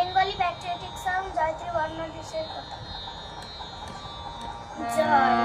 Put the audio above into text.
Bengali patriotic song জয়ত্রী বর্ণদেশের কথা জয়